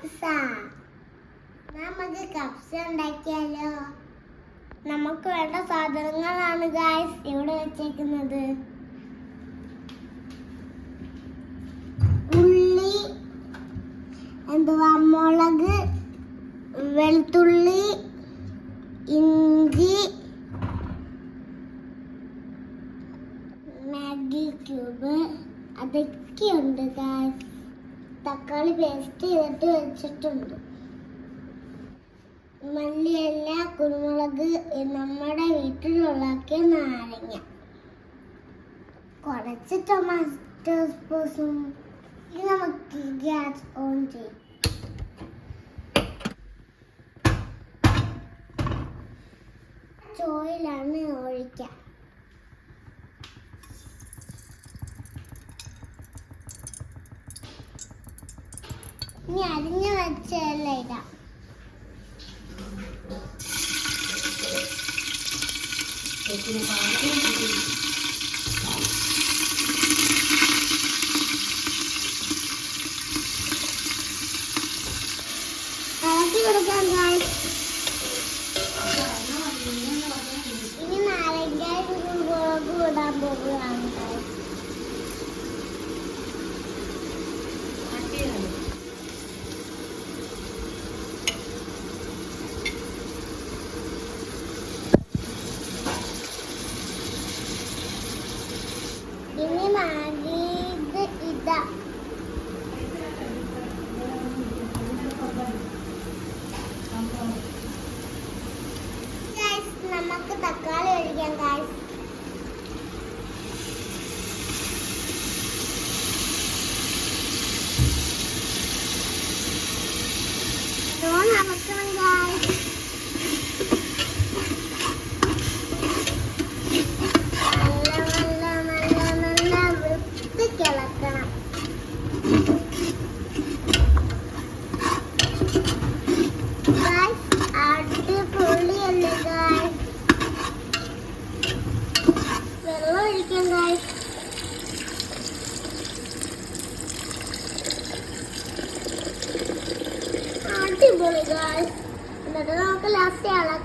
കപ്സ നമുക്ക് കപ്സ ഉണ്ടാക്കിയാലോ? നമുക്ക് വേണ്ട സാധനങ്ങളാണ് ഗായ്സ് ഇവിടെ വെച്ചേക്കുന്നത്? ഉള്ളി എന്തുവാ മുളക് വെളുത്തുള്ളി ഇഞ്ചി മാഗി ക്യൂബ്. അതൊക്കെയുണ്ട് ഗായ്സ് തക്കാളി പേസ്റ്റ് ചെയ്തിട്ട് വെച്ചിട്ടുണ്ട്. മല്ലിയല്ല കുരുമുളക് നമ്മുടെ വീട്ടിലുള്ളതൊക്കെ നാരങ്ങ. കുറച്ച് ടൊമാറ്റോ സോസും ഇനി നമുക്ക് ഗ്യാസ് ഓൺ ചെയ്യും. ചോയിലാണ് కట్ చేయలేదా ఎక్కువ നടക്കണം ഗായ്സ് നല്ല നല്ല നല്ല നല്ല വൃത്തിക്കിളക്കണം ഗായ്സ് അടിപൊളിയല്ലേ ഗായ്സ് വെള്ളം ഒഴിക്കാം ഗായ്സ് അടിപൊളി ഗായ്സ് എന്നിട്ട് നമുക്ക് ലാസ്റ്റ് ഇളക്കാം ഗായ്സ് അടിപൊളി ഗായ്സ് നമ്മുടെ മല്ലിയില ഇടാൻ പോകുകയാണ് ഗായ്സ് കപ്സയുടെ മസാല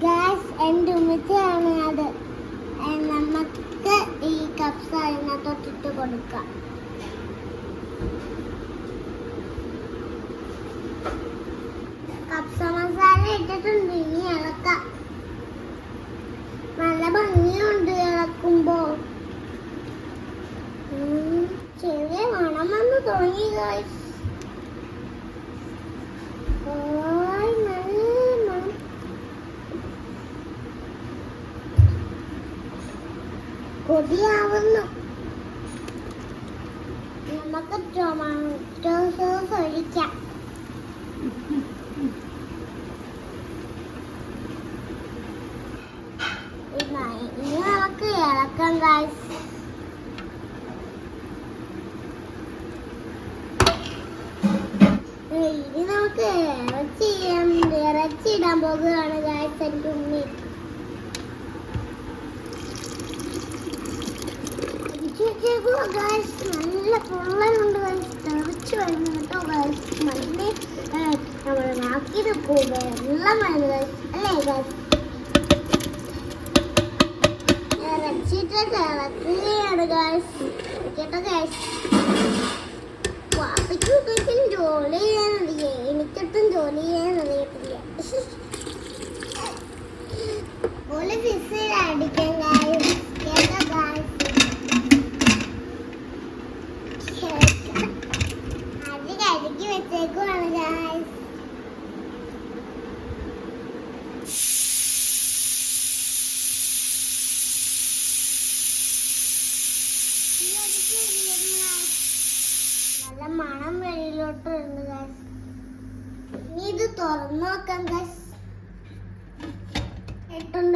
ഗാസ് എന്റെ ഉമ്മച്ചയാണ് അത്. ഏ, ഈ കപ്സ അതിനകത്തോട്ടിട്ട് കൊടുക്കാം കപ്സ മസാല ഇട്ടിട്ടുണ്ട് ഇനി ഇളക്കാം. നല്ല ഭംഗിയുണ്ട് ഇളക്കുമ്പോ. ചെറിയ മണം വന്ന് തുടങ്ങി ഓയ് നല്ല മണം കൊതിയാവുന്നു നമുക്ക് ടൊമാറ്റോ സോസ് ഒഴിക്കാം. ഇനി നമുക്ക് ഇളക്കാം ഗായ്സ് ഇനി നമുക്ക് ഇറച്ചി ഇറച്ചി ഇടാൻ പോകുകയാണ് ഗായ്സ് എനിക്ക് ഉമ്മി വെച്ചേക്കുവാ ഗായ്സ് നല്ല പൊള്ളലുണ്ട് തെറിച്ച് വരുന്നു കേട്ടോ ഗൈസ് നല്ല നമ്മൾ നാക്കിയത് വെള്ളം വരുന്നു ഗൈസ് അല്ലേ ഗൈസ് ഇറച്ചിട്ട് തിളക്കുകയാണ് ഗൈസ് കേട്ടോ ഗൈസ് വാപ്പയ്ക്ക് ഉപ്പയ്ക്കും ജോലി ചെയ്യാനറിയേ. എനിക്കൊട്ടും ജോലി ചെയ്യാൻ അറിയത്തില്ല ഒരു ഫിസിൽ അടിക്കാൻ ഗായ്സ് കേട്ടോ ഗായ്സ് അത് കഴുകി വെച്ചേക്കുവാണ് ഗായ്സ് നല്ല മണം വെളിയിലോട്ട് വരുന്നു ഗായ്സ് ഇനി ഇത് തുറന്നു നോക്കാം ഗായ്സ്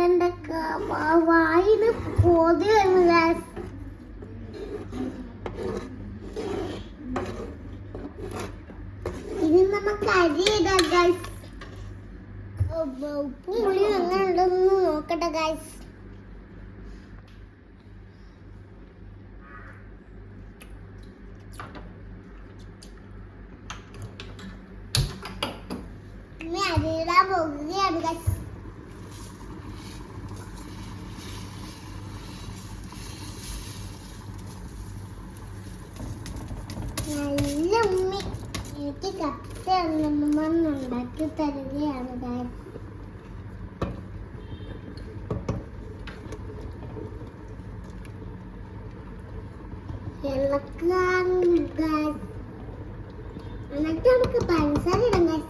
എന്റെ വായിന് കോതി വരുന്നു ഗൈസ് ഇനി നമുക്ക് അരി ഇടാം ഗൈസ് ഉപ്പും പുളിയും എങ്ങനെ ഉണ്ടെന്ന് നോക്കട്ടെ ഗൈസ് ഇനി അരിയിടാൻ പോകുകയാണ് ഗൈസ് നല്ല ഉമ്മി എനിക്ക് കപ്പ ഉണ്ടാക്കി തരികയാണ് guys. എന്നിട്ട് നമുക്ക് പഞ്ചസാര ഇടാം.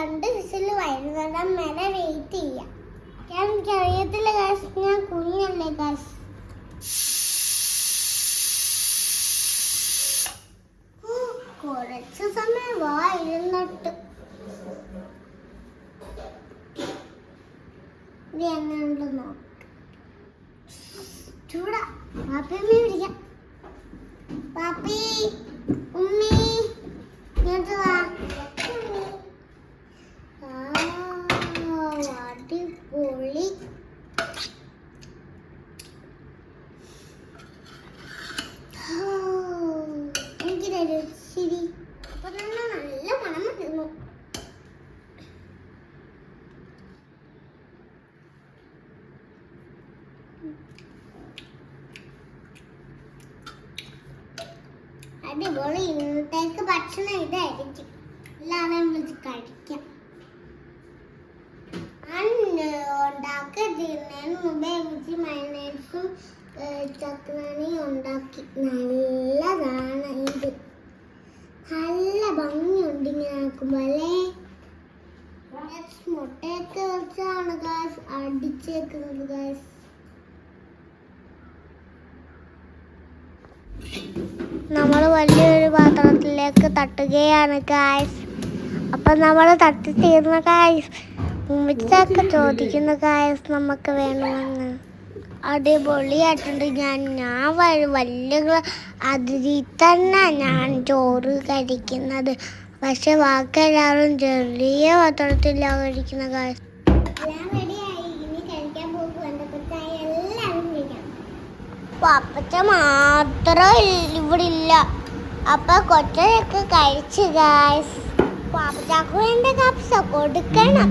രണ്ട് വിസിൽ വരുന്നിടം വരെ വെയിറ്റ് ചെയ്യാം. ഞാൻ എനിക്കറിയത്തില്ല കാശ് ഞാൻ കുഞ്ഞല്ലേ കാശ് കുറച്ച് സമയം വാ ഇരുന്നിട്ട്. ഇത് എങ്ങനെയുണ്ട് ചൂടാ. പാപ്പി ഉമ്മി വിളിക്കാം. പാപ്പി ഉമ്മി ഇങ്ങോട്ട് ആ, അടിപൊളി ആ, എനിക്ക് തരൂ ശരി അപ്പൊ തന്നെ നല്ല മണം വരുന്നു അടിപൊളി ഇന്നത്തേക്ക് ഭക്ഷണം ഇതായിരിക്കും. എല്ലാവരും കഴിക്കാം. ഉണ്ടാക്കി നല്ലതാണ് നല്ല ഭംഗിയുണ്ട് ഇങ്ങനെ മുട്ടയൊക്കെ വെച്ചാണ് അടിച്ചേക്കുന്നത് നമ്മൾ വലിയൊരു പാത്രത്തിലേക്ക് തട്ടുകയാണ് ഗായ്സ് അപ്പം നമ്മൾ തട്ടി തീർന്ന ഗായ്സ് ഉമ്മിച്ചൊക്കെ ചോദിക്കുന്ന ഗായ്സ് നമുക്ക് വേണമെന്ന്. അടിപൊളിയായിട്ടുണ്ട് ഞാൻ ഞാൻ വലിയ അതിരി തന്നെ ഞാൻ ചോറ് കഴിക്കുന്നത്. പക്ഷെ ബാക്കി എല്ലാവരും ചെറിയ പത്രത്തിലാണ് കഴിക്കുന്ന ഗായ്സ് അപ്പച്ച മാത്രം ഇവിടില്ല ഇവിടെ ഇല്ല. അപ്പൊ കൊച്ചൊക്കെ കഴിച്ചു ഗായ്സ് പാപ്പച്ചാക്ക് വേണ്ട കപ്സ കൊടുക്കണം.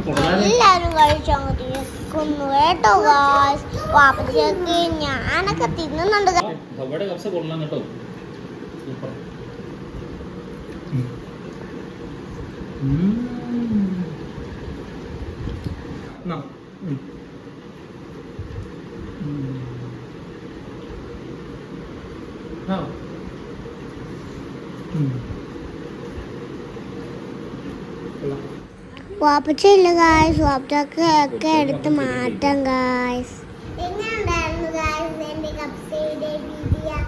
എല്ലാരും കഴിച്ചു തീർക്കുന്നു കേട്ടോ ഗായ്സ് പാപ്പച്ചക്ക് ഞാനൊക്കെ തിന്നുന്നുണ്ട് guys. അവിടെ കപ്സ കൊള്ളാം കേട്ടോ സൂപ്പർ വാപ്പച്ച ഇല്ല ഗായ്സ് വാപ്പച്ചക്ക് ഒക്കെ എടുത്ത് മാറ്റാം ഗായ്സ് എങ്ങനെയുണ്ടായിരുന്നു ഗായ്സ് എന്റെ കപ്സയുടെ വീഡിയോ